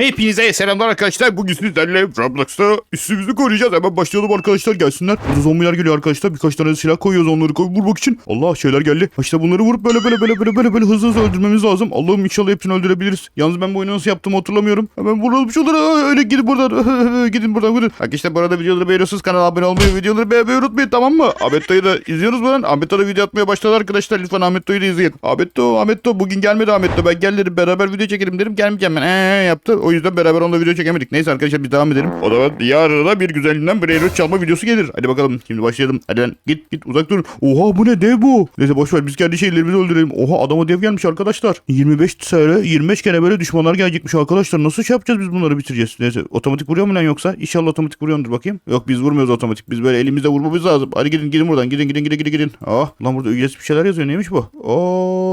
Hepinize selamlar arkadaşlar. Bugün sizlerle Roblox'ta üstümüzü koruyacağız. Hemen başlayalım arkadaşlar gelsinler. Burada zombiler geliyor arkadaşlar. Birkaç tane silah koyuyoruz onları koy vurmak için. Allah şeyler geldi. İşte bunları vurup böyle böyle böyle böyle böyle böyle hızlı hızlı öldürmemiz lazım. Allah'ım inşallah hepsini öldürebiliriz. Yalnız ben bu oyunu nasıl yaptığımı hatırlamıyorum. Hemen vuralım şunları. Öyle gidin buradan. gidin buradan gidin. Arkadaşlar bu arada videoları beğeniyorsunuz. Kanala abone olmayı, videoları beğenmeyi unutmayın tamam mı? Ahmet Dayı da izliyoruz lan? Ahmet Dayı da video atmaya başladı arkadaşlar. Lütfen Ahmet Dayı da izleyin. Ahmet Dayı, Ahmet Dayı bugün gelmedi Ahmet Dayı. Ben gel dedim beraber video çekelim dedim. Gelmeyeceğim ben. Ee, yaptı. O yüzden beraber onunla video çekemedik. Neyse arkadaşlar biz devam edelim. O zaman yarına bir güzelinden Brainrot çalma videosu gelir. Hadi bakalım şimdi başlayalım. Hadi lan git git uzak dur. Oha bu ne dev bu. Neyse boş ver biz kendi şeylerimizi öldürelim. Oha adama dev gelmiş arkadaşlar. 25 sene 25 kere böyle düşmanlar gelecekmiş arkadaşlar. Nasıl şey yapacağız biz bunları bitireceğiz? Neyse otomatik vuruyor mu lan yoksa? İnşallah otomatik vuruyordur bakayım. Yok biz vurmuyoruz otomatik. Biz böyle elimizde vurmamız lazım. Hadi gidin gidin buradan. Gidin gidin gidin gidin. Ah lan burada ücretsiz bir şeyler yazıyor. Neymiş bu? Oo.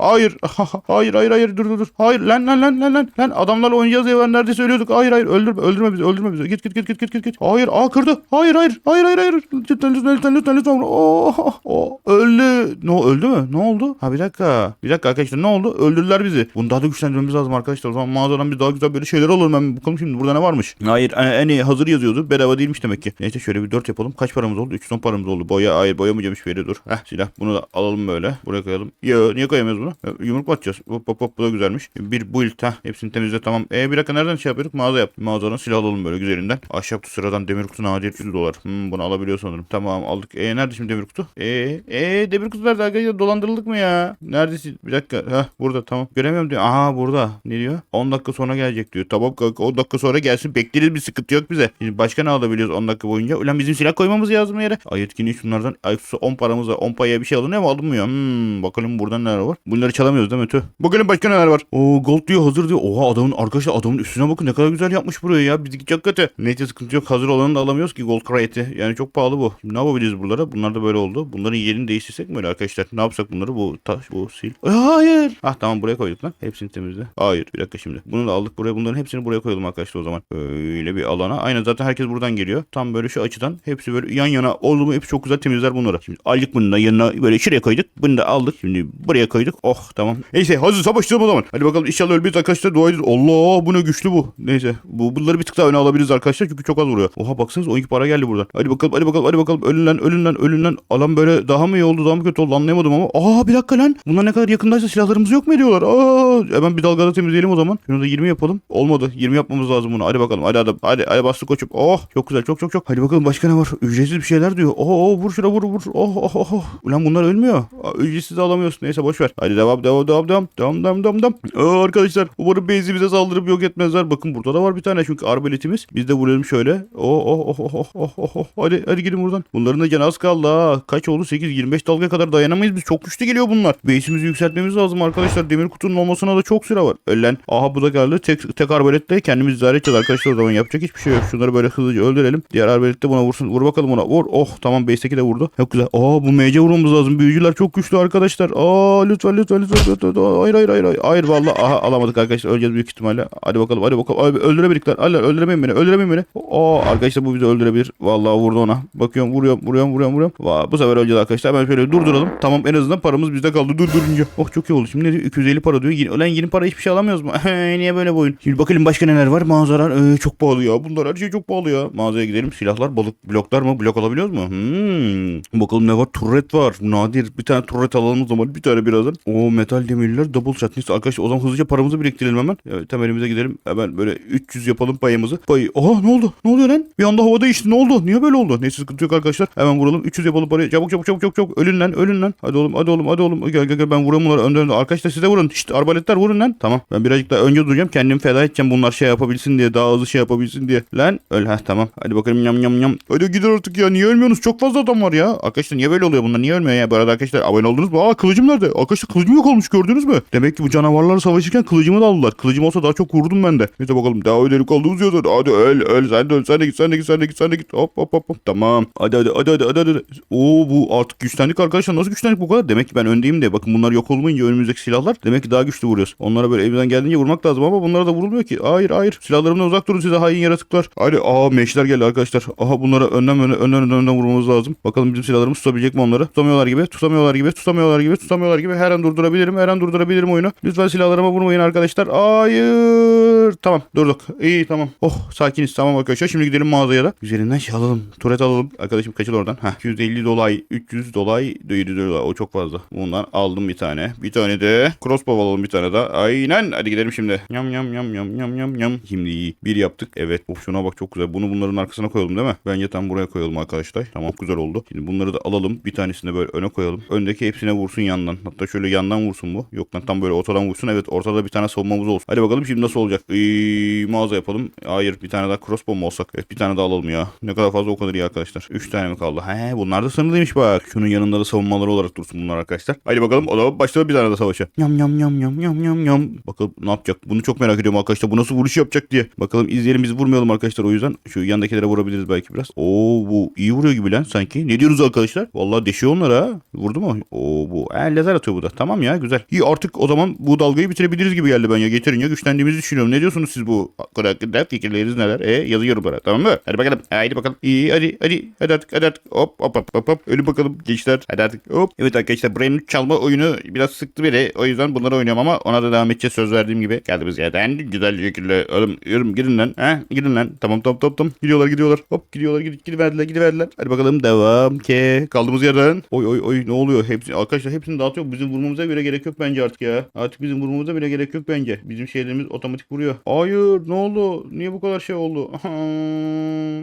Hayır. hayır hayır hayır dur dur dur. Hayır lan lan lan lan lan. Lan adamlarla oynayacağız diye ben neredeyse ölüyorduk. Hayır hayır öldürme öldürme bizi öldürme bizi. Git git git git git git git. Hayır aa kırdı. Hayır hayır hayır hayır hayır. Lütfen lütfen lütfen lütfen lütfen. Oo, oo, öldü. Ne öldü mü? Ne oldu? Ha bir dakika. Bir dakika arkadaşlar ne oldu? Öldürdüler bizi. Bunu daha da güçlendirmemiz lazım arkadaşlar. O zaman mağazadan bir daha güzel böyle şeyler alalım. Ben bakalım şimdi burada ne varmış. Hayır iyi hazır yazıyordu. Bedava değilmiş demek ki. Neyse şöyle bir 4 yapalım. Kaç paramız oldu? 310 paramız oldu. Boya hayır boyamayacağım hiçbir yere dur. Heh silah. Bunu da alalım böyle. Buraya koyalım. Yo niye koyamıyoruz bunu? E, Yumruk mu atacağız? Hop hop hop bu da güzelmiş. Bir build ha. Hepsini temizle tamam. E bir dakika nereden şey yapıyorduk? Mağaza yap. Mağazadan silah alalım böyle güzelinden. Ahşap kutu sıradan demir kutu nadir 100 dolar. Hmm, bunu alabiliyor sanırım. Tamam aldık. E nerede şimdi demir kutu? E e demir kutu nerede arkadaşlar? Dolandırıldık mı ya? Neredesin? Bir dakika. Ha burada tamam. Göremiyorum diyor. Aha burada. Ne diyor? 10 dakika sonra gelecek diyor. Tamam kanka 10 dakika sonra gelsin. Bekleriz bir sıkıntı yok bize. Şimdi başka ne alabiliyoruz 10 dakika boyunca? Ulan bizim silah koymamız lazım yere. Ay etkinliği şunlardan. Ay 10 paramız var. 10 paya bir şey alınıyor mu alınmıyor? Hmm, bakalım buradan neler var. Bunları çalamıyoruz değil mi tüh? Bakalım başka neler var. Oo gold diyor hazır diyor. Oha adamın arkadaşlar adamın üstüne bakın ne kadar güzel yapmış burayı ya. Bizdeki kötü. Neyse sıkıntı yok. Hazır olanı da alamıyoruz ki gold crate'i. Yani çok pahalı bu. Şimdi ne yapabiliriz buralara? Bunlar da böyle oldu. Bunların yerini değiştirsek mi öyle arkadaşlar? Ne yapsak bunları? Bu taş, bu sil. Ay, hayır. Ah tamam buraya koyduk lan. Hepsini temizle. Hayır bir dakika şimdi. Bunu da aldık buraya. Bunların hepsini buraya koyalım arkadaşlar o zaman. Öyle bir alana. Aynen zaten herkes buradan geliyor. Tam böyle şu açıdan. Hepsi böyle yan yana oldu mu hepsi çok güzel temizler bunları. Şimdi aldık bunu da yanına böyle şuraya koyduk. Bunu da aldık. Şimdi buraya koyduk. Oh tamam. Neyse hazır savaştıralım o zaman. Hadi bakalım inşallah ölmeyiz arkadaşlar. Dua edin. Allah bu ne güçlü bu. Neyse. Bu bunları bir tık daha öne alabiliriz arkadaşlar. Çünkü çok az vuruyor. Oha baksanız 12 para geldi buradan. Hadi bakalım hadi bakalım hadi bakalım. Ölün lan ölün lan ölün lan. Alan böyle daha mı iyi oldu daha mı kötü oldu anlayamadım ama. Aa bir dakika lan. Bunlar ne kadar yakındaysa silahlarımız yok mu ediyorlar? Aa hemen bir dalgada temizleyelim o zaman. Şunu da 20 yapalım. Olmadı. 20 yapmamız lazım bunu. Hadi bakalım. Hadi hadi. Hadi, hadi bastı koçum. Oh çok güzel çok çok çok. Hadi bakalım başka ne var? Ücretsiz bir şeyler diyor. Oh, oh vur şuna vur vur. Oh oh oh. oh. Ulan bunlar ölmüyor. Ücretsiz alamıyorsun. Neyse boş ver. Hadi devam devam devam devam. Devam devam devam devam. Aa, arkadaşlar umarım beyzi bize saldırıp yok etmezler. Bakın burada da var bir tane çünkü arbaletimiz. Biz de vuralım şöyle. Oh oh oh oh oh oh oh. oh. Hadi hadi gidin buradan. Bunların da canı az kaldı ha. Kaç oldu? 8 25 dalga kadar dayanamayız biz. Çok güçlü geliyor bunlar. Base'imizi yükseltmemiz lazım arkadaşlar. Demir kutunun olmasına da çok süre var. Ölen. Aha bu da geldi. Tek, tek arbaletle kendimiz idare edeceğiz arkadaşlar o zaman. Yapacak hiçbir şey yok. Şunları böyle hızlıca öldürelim. Diğer arbalette buna vursun. Vur bakalım ona. Vur. Oh tamam base'teki de vurdu. Çok güzel. Aa bu MC vurmamız lazım. Büyücüler çok güçlü arkadaşlar. Aa lütfen lütfen lütfen. lütfen. Hayır hayır hayır. Hayır, hayır vallahi. Aha alamadık arkadaşlar. Öleceğiz büyük ihtimalle. Hadi bakalım hadi bakalım. Abi öldüremedik Allah öldüremeyin beni. Öldüremeyin beni. Aa arkadaşlar bu bizi öldürebilir. Vallahi vurdu ona. Bakıyorum vuruyorum vuruyorum vuruyorum vuruyorum. Vay, bu sefer öleceğiz arkadaşlar. Hemen şöyle durduralım. Tamam en azından paramız bizde kaldı. Durdurunca. Oh çok iyi oldu. Şimdi ne diyor? 250 para diyor. Yine, ulan yeni para hiçbir şey alamıyoruz mu? Niye böyle bu oyun? Şimdi bakalım başka neler var. Mağazalar ee, çok pahalı ya. Bunlar her şey çok pahalı ya. Mağazaya gidelim. Silahlar, balık, bloklar mı? Blok alabiliyoruz mu? Hmm. Bakalım ne var? Turret var. Nadir. Bir tane turret alalım o zaman. Bir tane birazdan. O metal demirler double shot. Neyse arkadaşlar o zaman hızlıca paramızı biriktirelim hemen. Evet temelimize gidelim. Hemen böyle 300 yapalım payımızı. Payı. Oha ne oldu? Ne oluyor lan? Bir anda havada değişti. Ne oldu? Niye böyle oldu? Neyse sıkıntı yok arkadaşlar. Hemen vuralım. 300 yapalım parayı. Çabuk çabuk çabuk çabuk çabuk. Ölün lan ölün lan. Hadi oğlum hadi oğlum hadi oğlum. Gel gel gel ben vuruyorum bunları önden önden. Arkadaşlar size vurun. İşte arbaletler vurun lan. Tamam. Ben birazcık daha önce duracağım. Kendimi feda edeceğim bunlar şey yapabilsin diye. Daha hızlı şey yapabilsin diye. Lan öl ha tamam. Hadi bakalım yam yam yam. Hadi gidin artık ya. Niye ölmüyorsunuz? Çok fazla adam var ya. Arkadaşlar niye böyle oluyor bunlar? Niye ölmüyor ya? Bu arada arkadaşlar abone oldunuz mu? Aa kılıcım nerede? Arkadaşlar kılıcım yok olmuş gördünüz mü? Demek ki bu canavarlar savaşırken kılıcımı da aldılar. Kılıcım olsa daha çok vurdum ben de. Neyse bakalım. Daha ödelik kaldığımız yerden. Hadi öl öl. Sen de öl. Sen de git. Sen de git. Sen de git. Sen de git. Hop hop hop. hop. Tamam. Hadi hadi hadi hadi hadi. hadi. Oo bu artık güçlendik arkadaşlar. Nasıl güçlendik bu kadar? Demek ki ben öndeyim de. Bakın bunlar yok olmayınca önümüzdeki silahlar. Demek ki daha güçlü vuruyoruz. Onlara böyle elimizden geldiğince vurmak lazım ama bunlara da vurulmuyor ki. Hayır hayır. Silahlarımdan uzak durun size hain yaratıklar. Hadi aa meşler geldi arkadaşlar. Aha bunlara önden önden önden, önden vurmamız lazım. Bakalım bizim silahlarımız tutabilecek mi onları? Tutamıyorlar gibi. Tutamıyorlar gibi. Tutamıyorlar gibi. Tutamıyorlar gibi. Her an durdurabilirim. Her an durdurabilirim oyunu. Lütfen silahlarıma vurmayın arkadaşlar. Hayır. Tamam durduk. İyi tamam. Oh sakiniz. Tamam arkadaşlar. Şimdi gidelim mağazaya da. Üzerinden şey alalım. Turet alalım. Arkadaşım kaçıl oradan. Heh. 250 dolay. 300 dolay. 700 dolay. O çok fazla. Bundan aldım bir tane. Bir tane de crossbow alalım bir tane daha. Aynen. Hadi gidelim şimdi. Yam yam yam yam yam yam yam. Şimdi bir yaptık. Evet. Of şuna bak çok güzel. Bunu bunların arkasına koyalım değil mi? Bence tam buraya koyalım arkadaşlar. Tamam güzel oldu. Şimdi bunları da alalım. Bir tanesini böyle öne koyalım. Öndeki hepsine vursun yandan. Hatta şöyle yandan vursun bu. Yok lan tam böyle ortadan vursun. Evet ortada bir tane savunmamız olsun. Hadi bakalım şimdi nasıl olacak? Ee, mağaza yapalım. Hayır bir tane daha crossbow mu olsak? Evet bir tane daha alalım ya. Ne kadar fazla o kadar iyi arkadaşlar. 3 tane mi kaldı? He bunlar da sınırlıymış bak. Şunun yanında da savunmaları olarak dursun bunlar arkadaşlar. Hadi bakalım o da başladı bir tane de savaşa. Yam yam yam yam yam yam yam. Bakalım ne yapacak? Bunu çok merak ediyorum arkadaşlar. Bu nasıl vuruş yapacak diye. Bakalım izleyelim biz vurmayalım arkadaşlar o yüzden. Şu yandakilere vurabiliriz belki biraz. Oo bu iyi vuruyor gibi lan sanki. Ne diyoruz arkadaşlar? Vallahi deşiyor onlar ha. Vurdu mu? Oo bu. E, lazer atıyor bu da. Tamam ya güzel. İyi artık o zaman bu dalgayı bitirebiliriz gibi geldi ben ya. Yeterince güçlendiğimizi düşünüyorum. Ne diyorsunuz siz bu hakkında? Fikirleriniz neler? E yazıyorum bana. Tamam mı? Hadi bakalım. Haydi bakalım. İyi hadi hadi. Hadi artık hadi artık. Hop hop hop hop hop. Ölün bakalım gençler. Hadi artık. Hop. Evet arkadaşlar Brain çalma oyunu biraz sıktı beni. O yüzden bunları oynuyorum ama ona da devam edeceğiz söz verdiğim gibi. Geldiğimiz yerden güzel şekilde. Oğlum yürüm gidin lan. He gidin lan. Tamam tamam tamam tamam. Gidiyorlar gidiyorlar. Hop gidiyorlar gid gidiverdiler gidiverdiler. Hadi bakalım devam ke. Kaldığımız yerden. Oy oy oy ne oluyor? Hepsi arkadaşlar hepsini dağıtıyor. Bizim vurmamıza göre gerek yok bence artık ya. Artık bizim vurmamıza bile gerek yok bence. Bizim şeylerimiz otomatik vuruyor. Hayır ne oldu? Niye bu kadar şey oldu?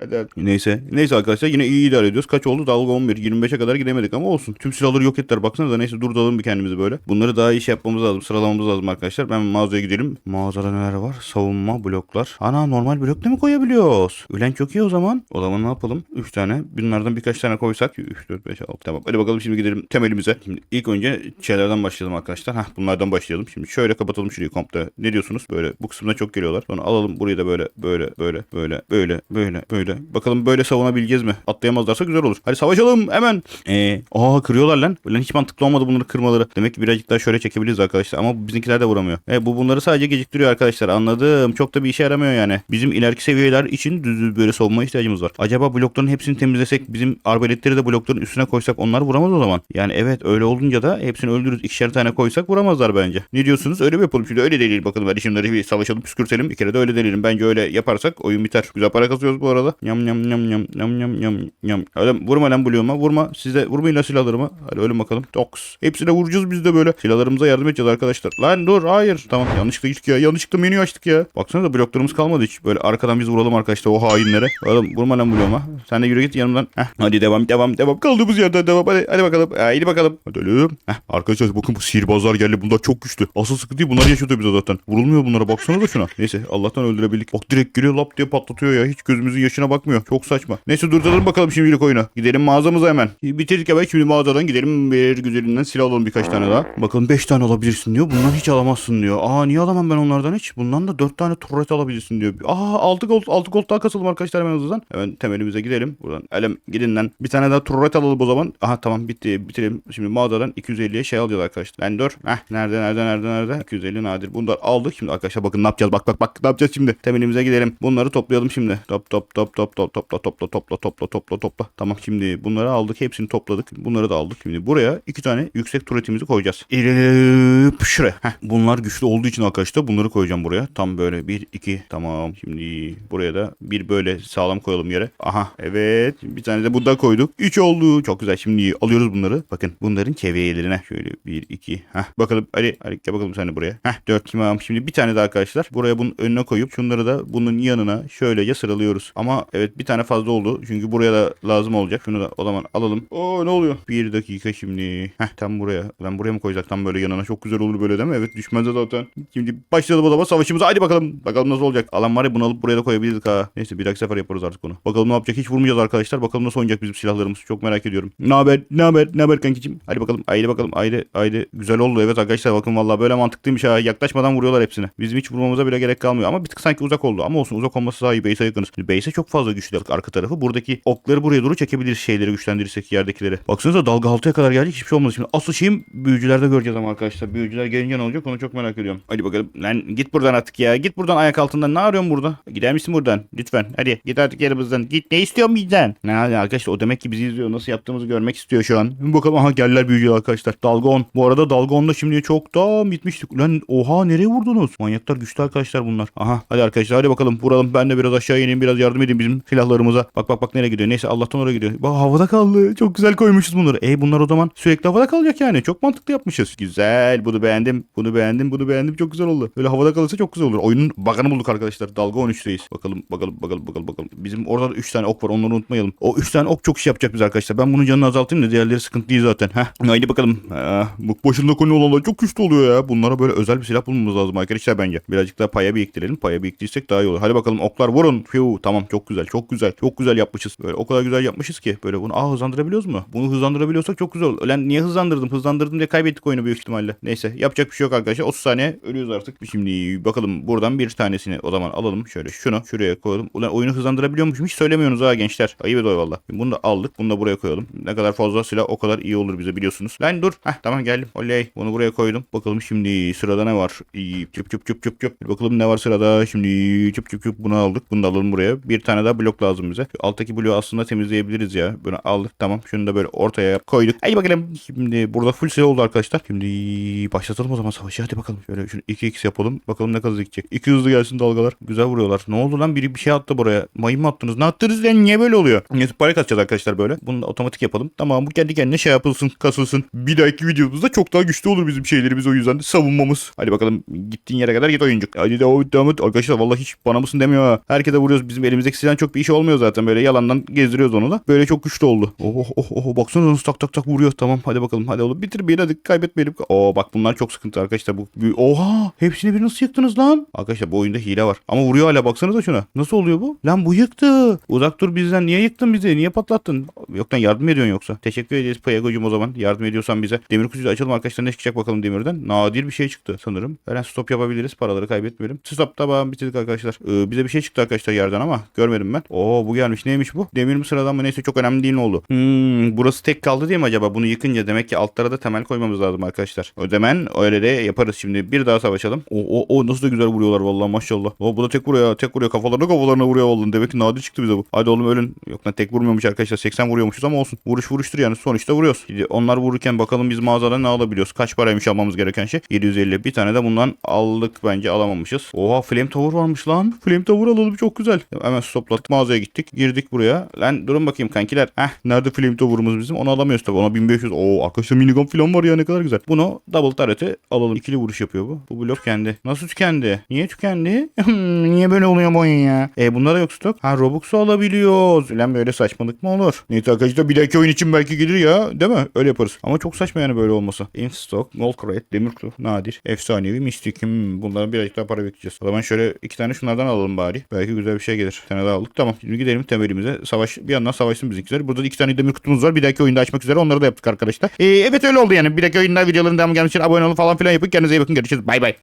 hadi. Neyse. Neyse arkadaşlar yine iyi idare ediyoruz. Kaç oldu? Dalga 11. 25'e kadar gidemedik ama olsun. Tüm silahları yok ettiler. Baksanıza neyse durduralım bir kendimizi böyle. Bunları daha iyi iş yapmamız lazım. Sıralamamız lazım arkadaşlar. Ben mağazaya gidelim. Mağazada neler var? Savunma bloklar. Ana normal blok da mı koyabiliyoruz? Ülen çok iyi o zaman. O zaman ne yapalım? 3 tane. Bunlardan birkaç tane koysak. 3, 4, 5, 6. Tamam. Hadi bakalım şimdi gidelim temelimize. Şimdi ilk önce şeylerden başlayalım arkadaşlar. Hah bunlardan başlayalım. Şimdi şöyle kapatalım şurayı komple. Ne diyorsunuz? Böyle bu kısımda çok geliyorlar. Sonra alalım burayı da böyle böyle böyle böyle böyle böyle böyle. Bakalım böyle savunabileceğiz mi? Atlayamazlarsa güzel olur. Hadi savaşalım hemen. Ee, aa kırıyorlar lan. Lan hiç mantıklı olmadı bunları kırmaları. Demek ki birazcık daha şöyle çekebiliriz arkadaşlar. Ama bizimkiler de vuramıyor. E, bu bunları sadece geciktiriyor arkadaşlar. Anladım. Çok da bir işe yaramıyor yani. Bizim ileriki seviyeler için düz düz böyle savunma ihtiyacımız var. Acaba blokların hepsini temizlesek bizim arbaletleri de blokların üstüne koysak onlar vuramaz o zaman. Yani evet öyle olunca da hepsini öldürürüz. İkişer tane koysak vuramazlar bence. Ne diyorsunuz? Öyle mi yapalım? Şimdi öyle deneyelim bakalım. Hadi şunları bir savaşalım püskürtelim. Bir kere de öyle deneyelim. Bence öyle yaparsak oyun biter. Güzel para kazıyoruz bu arada. Yam yam yam yam yam yam yam yam. Öyle vurma lan bloğuma. Vurma. Siz de vurmayın lan silahlarıma. Hadi ölün bakalım. Tox. Hepsine vuracağız biz de böyle. Silahlarımıza yardım edeceğiz arkadaşlar. Lan dur hayır. Tamam yanlışlıkla gittik ya. Yanlışlıkla menü açtık ya. Baksana da bloklarımız kalmadı hiç. Böyle arkadan biz vuralım arkadaşlar o hainlere. Oğlum vurma lan bloğuma. Sen de yürü git yanımdan. Heh. Hadi devam devam devam. Kaldığımız yerden devam. Hadi, hadi bakalım. Haydi bakalım. Hadi ölüm. Heh. Arkadaşlar bakın bu sihirbazlar geldi. Bunlar çok güçlü. Asıl sıkıntı değil. Bunlar yaşatıyor bize zaten. Vurulmuyor bunlara. Baksana da şuna. Neyse Allah'tan öldürebildik. Bak direkt giriyor lap diye patlatıyor ya. Hiç gözümüzün yaşına bakmıyor. Çok saçma. Neyse durduralım bakalım şimdilik oyunu. Gidelim mağazamıza hemen. Bitirdik hemen. Şimdi mağazadan gidelim. Bir güzelinden silah alalım birkaç tane daha. Bakalım 5 tane alabilirsin diyor. Bundan hiç alamazsın diyor. Aa niye alamam ben onlardan hiç? Bundan da 4 tane turret alabilirsin diyor. Aa 6 gold 6 gold daha kasalım arkadaşlar hemen hızlıdan. Hemen temelimize gidelim. Buradan elem gidin lan. Bir tane daha turret alalım o zaman. Aha tamam bitti. Bitirelim. Şimdi mağazadan 250'ye şey alacağız arkadaşlar. Ben dur. Heh nerede nerede nerede nerede? 250 nadir. Bunları aldık. Şimdi arkadaşlar bakın ne yapacağız? Bak bak bak ne yapacağız şimdi? Temelimize gidelim. Bunları toplayalım şimdi. Top top top top top topla topla topla topla topla topla. Tamam şimdi bunları aldık. Hepsini topladık. Bunları da aldık. Şimdi buraya iki tane yüksek turretimizi koyacağız. İlerip şuraya. Heh, bunlar güçlü olduğu için arkadaşlar bunları koyacağım buraya. Tam böyle bir iki tamam. Şimdi buraya da bir böyle sağlam koyalım yere. Aha evet. Bir tane de bundan koyduk. Üç oldu. Çok güzel. Şimdi alıyoruz bunları. Bakın bunların çevrelerine. Şöyle bir iki. Heh, bakalım. Hadi, hadi gel bakalım sen de buraya. Heh, dört tamam. Şimdi bir tane daha arkadaşlar. Buraya bunun önüne koyup şunları da bunun yanına şöylece sıralıyoruz. Ama evet bir tane fazla oldu. Çünkü buraya da lazım olacak. Şunu da o zaman alalım. Oo ne oluyor? Bir dakika şimdi. Heh tam buraya. Ben buraya mı koyacak tam böyle yanına? Çok güzel olur böyle değil mi? Evet düşmez de zaten. Şimdi başlayalım o zaman savaşımıza. Hadi bakalım. Bakalım nasıl olacak. Alan var ya bunu alıp buraya da koyabiliriz ha. Neyse bir dahaki sefer yaparız artık bunu. Bakalım ne yapacak. Hiç vurmayacağız arkadaşlar. Bakalım nasıl oynayacak bizim silahlarımız. Çok merak ediyorum. Ne haber? Ne haber? Ne haber kankicim? Hadi bakalım. Haydi bakalım. Haydi. Haydi. Güzel oldu. Evet arkadaşlar bakın vallahi böyle mantıklıymış ha. Yaklaşmadan vuruyorlar hepsini. Bizim hiç vurmamıza bile gerek kalmıyor. Ama bir tık sanki uzak oldu. Ama olsun uzak olması daha iyi. Base'e yakınız. Base'e çok fazla güçlü arka tarafı. Buradaki okları buraya doğru çekebiliriz şeyleri güçlendirirsek yerdekileri. Baksanıza dalga altıya kadar geldik. Hiçbir şey olmadı. Şimdi asıl şeyim büyücülerde göreceğiz ama arkadaşlar. Büyücüler gelince ne olacak onu çok merak ediyorum. Hadi bakalım. Lan git buradan artık ya. Git buradan ayak altından. Ne arıyorsun burada? Gider misin buradan? Lütfen. Hadi git artık yerimizden. Git. Ne istiyorsun bizden? Ne arkadaşlar o demek ki bizi izliyor. Nasıl yaptığımızı görmek istiyor şu an. Bakalım aha geldiler büyücüler arkadaşlar. dalga 10. Bu arada dalga 10'da şimdi çok da bitmiştik. Lan oha nereye vurdunuz? Manyaklar güçlü arkadaşlar bunlar. Aha hadi arkadaşlar hadi bakalım vuralım. Ben de biraz aşağı ineyim biraz yardım edeyim bizim silahlarımıza. Bak bak bak nereye gidiyor. Neyse Allah'tan oraya gidiyor. Bak havada kaldı. Çok güzel koymuşuz bunları. E bunlar o zaman sürekli havada kalacak yani. Çok mantıklı yapmışız. Güzel. Bunu beğendim. Bunu beğendim. Bunu beğendim. Çok güzel oldu. Böyle havada kalırsa çok güzel olur. Oyunun bug'ını bulduk arkadaşlar. Dalga 13'teyiz. Bakalım bakalım bakalım bakalım bakalım. Bizim orada da 3 tane ok var. Onları unutmayalım. O 3 tane ok çok iş yapacak biz arkadaşlar. Ben bunun canını azaltayım da diğerleri sıkıntı değil zaten. Heh. Haydi bakalım. Ah, bu başında konu olanlar çok güçlü oluyor ya. Bunlara böyle özel bir silah bulmamız lazım arkadaşlar bence. Birazcık daha paya biriktirelim. Paya biriktirsek daha iyi olur. Hadi bakalım oklar vurun. Fiu, tamam çok güzel çok güzel. Çok güzel yapmışız. Böyle o kadar güzel yapmışız ki. Böyle bunu aa hızlandırabiliyoruz mu? Bunu hızlandırabiliyorsak çok güzel olur. Lan niye hızlandırdım? Hızlandırdım diye kaybettik oyunu büyük ihtimalle. Neyse yapacak bir şey yok arkadaşlar. 30 saniye ölüyoruz artık. Şimdi bakalım buradan bir tanesini o zaman alalım. Şöyle şunu şuraya koyalım. Ulan oyunu hızlandırabiliyormuşum. Hiç söylemiyorsunuz ha gençler. Ayıp ediyor valla. Bunu da aldık. Bunu da buraya koyalım. Ne kadar fazla silah o kadar iyi olur bize biliyorsunuz. Lan dur. Heh tamam geldim. Oley. Bunu buraya koydum. Bakalım şimdi sırada ne var? Çıp çıp çıp çıp. Bir Bakalım ne var sırada. Şimdi çıp çıp çıp bunu aldık. Bunu da alalım buraya. Bir tane daha blok lazım bize. Şu alttaki bloğu aslında temizleyebiliriz ya. Bunu aldık tamam. Şunu da böyle ortaya koyduk. Hadi bakalım. Şimdi burada full silah oldu arkadaşlar. Şimdi başlatalım o zaman savaşı. Hadi bakalım. Şöyle şunu 2x yapalım. Bakalım ne kadar gidecek. İki hızlı gelsin dalgalar. Güzel vuruyorlar. Ne oldu lan? Biri bir şey attı buraya. Mayın mı attınız? Ne attınız lan? Niye böyle oluyor? Neyse para katacağız arkadaşlar böyle. Bunu da otomatik yapalım. Tamam bu kendi kendine şey yapılsın. Kasılsın. Bir dahaki videomuzda çok daha güçlü olur bizim şeylerimiz o yüzden de savunmamız. Hadi bakalım gittiğin yere kadar git oyuncuk. Hadi devam et devam et. Arkadaşlar vallahi hiç bana mısın demiyor ha. Herkese vuruyoruz. Bizim elimizdeki silahın çok bir işi olmuyor zaten. Böyle yalandan gezdiriyoruz onu da. Böyle çok güçlü oldu. Oh oh oh. Baksana nasıl tak tak tak vuruyor. Tamam hadi bakalım. Hadi oğlum bitir bir hadi kaybetmeyelim. Oo bak bunlar çok sıkıntı arkadaşlar. Bu, Oha hepsini bir nasıl yıktınız lan? Arkadaşlar bu oyunda hile var. Ama vuruyor hala baksanıza şuna. Nasıl oluyor bu? Lan bu yıktı. Uzak dur bizden. Niye yıktın bizi? Niye patlattın? Yoktan yardım ediyorsun yoksa? Teşekkür ederiz Payago'cum o zaman. Yardım ediyorsan bize. Demir kutuyu açalım arkadaşlar. Ne çıkacak bakalım demirden. Nadir bir şey çıktı sanırım. Hemen stop yapabiliriz. Paraları kaybetmeyelim. Stop tamam bitirdik arkadaşlar. Ee, bize bir şey çıktı arkadaşlar yerden ama görmedim ben. Oo bu gelmiş. Neymiş bu? Demir mi sıradan mı? Neyse çok önemli değil ne oldu? Hmm, burası tek kaldı diye mi acaba? Bunu yıkınca demek ki altlara da temel koymamız lazım arkadaşlar. Ödemen öyle de yaparız şimdi. Bir daha savaşalım. O, o, o nasıl da güzel vuruyorlar vallahi maşallah. O bu da tek vuruyor. Tek vuruyor. Kafalarına kafalarına vuruyor vallahi. Demek ki nadir çıktı bize bu. Hadi oğlum ölün. Yok lan tek vurmuyormuş arkadaşlar. 80 vuruyormuşuz ama olsun. Vuruş vuruştur yani. Sonuçta vuruyoruz. Şimdi onlar vururken bakalım biz mağazada ne alabiliyoruz? Kaç paraymış almamız gereken şey? 750. Bir tane de bundan aldık bence alamamışız. Oha flame tower varmış lan. Flame tower alalım çok güzel. Hemen stoplattık mağazaya gittik. Girdik buraya. Lan durun bakayım kankiler. Heh nerede flame tower'ımız bizim? Onu alamıyoruz tabii. Ona 1500. Oo arkadaşlar minigun falan var ya ne kadar güzel. Bunu double turret'e alalım. İkili vuruş yapıyor bu. Bu blok kendi. Nasıl tükendi? Niye tükendi? Niye böyle oluyor bu oyun ya? E bunlara yok stok. Ha Robux'u alabiliyoruz. Lan böyle saçmalık mı olur? Neyse arkadaşlar bir dahaki oyun için belki gelir ya. Değil mi? Öyle yaparız. Ama çok saçma yani böyle olması. In stock, gold crate, demir kutu, nadir, efsanevi, mistik. Hmm, bunların birazcık daha para bekleyeceğiz. O zaman şöyle iki tane şunlardan alalım bari. Belki güzel bir şey gelir. Bir tane daha aldık. Tamam. Şimdi gidelim temelimize. Savaş bir yandan savaşsın bizimkiler. Burada da iki tane demir kutumuz var. Bir dahaki oyunda açmak üzere. Onları da yaptık arkadaşlar. Ee, evet öyle oldu yani. Bir dahaki oyunda videoların devamı gelmiş için abone olun falan filan yapın. Kendinize iyi bakın. Görüşürüz. Bay bay.